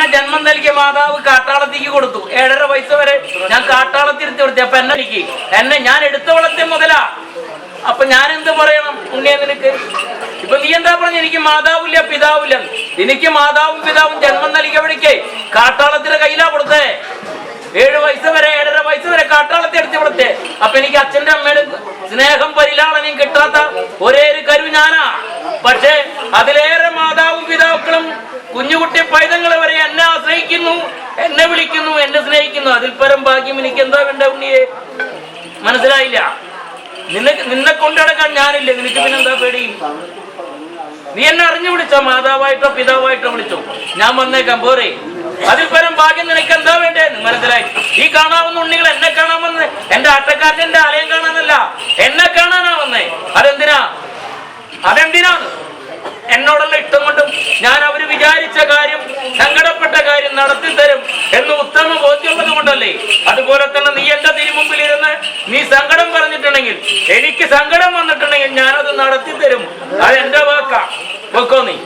എന്നെ ജന്മം നൽകിയ മാതാവ് കാട്ടാളത്തേക്ക് കൊടുത്തു. ഏഴര വയസ്സ് വരെ ഞാൻ കാട്ടാളത്തിരുത്തി കൊടുത്തു. അപ്പൊ എന്നെ എനിക്ക് എന്നെ ഞാൻ എടുത്ത വളർത്തിയ മുതലാ. അപ്പൊ ഞാൻ എന്ത് പറയണം? ഉണ്ണിയ നിനക്ക്? ഇപ്പൊ നീ എന്താ പറഞ്ഞ? എനിക്ക് മാതാവില്ല പിതാവില്ല. എനിക്ക് മാതാവും പിതാവും ജന്മം നൽകിയവിടേക്ക് കാട്ടാളത്തിന്റെ കയ്യിലാ കൊടുത്തേ. ഏഴ് വയസ്സ് വരെ ഏഴര വയസ്സ് വരെ കാട്ടാളത്തെ എടുത്ത് കൊടുത്തേ അപ്പൊ എനിക്ക് അച്ഛന്റെ അമ്മയുടെ സ്നേഹം പരിലാളനയും കിട്ടാത്ത ഒരേ ഒരു കരു ഞാനാ. പക്ഷേ അതിലേറെ മാതാവും പിതാക്കളും കുഞ്ഞുകുട്ടി പൈതങ്ങൾ വരെ എന്നെ വിളിക്കുന്നു എന്നെ സ്നേഹിക്കുന്നു. അതിൽ പരം ഭാഗ്യം എനിക്ക് എന്താ വേണ്ട ഉണ്ണിയെ? മനസ്സിലായില്ല. നിന്നെ നിന്നെ കൊണ്ടടക്കാൻ ഞാനില്ല. നിനക്ക് പിന്നെന്താ പേടി? നീ എന്നെ അറിഞ്ഞു വിളിച്ചോ മാതാവായിട്ടോ പിതാവായിട്ടോ വിളിച്ചോ. ഞാൻ വന്നേക്കാം പോരെ. അതിൽ പരം ഭാഗ്യം നിനക്ക് എന്താ വേണ്ടേ മനസ്സിലായി. ഈ കാണാവുന്ന ഉണ്ണികൾ എന്നെ കാണാൻ വന്നേ. എന്റെ ആട്ടക്കാരൻ എന്റെ ആലയം കാണാനല്ല. എന്നെ കാണാനാ വന്നേ. അതെന്തിനാ? അതെന്തിനാണ്? എന്നോടുള്ള ഇഷ്ടം നടത്തി തരും എന്ന് ഉത്തമ ബോധ്യമുള്ളത് അതുപോലെ തന്നെ നീ എന്റെ തിരുമുമ്പിൽ ഇരുന്ന് നീ സങ്കടം പറഞ്ഞിട്ടുണ്ടെങ്കിൽ എനിക്ക് സങ്കടം വന്നിട്ടുണ്ടെങ്കിൽ ഞാനത് നടത്തി തരും അത് എന്റെ വാക്കാ. വെക്കോ നീ.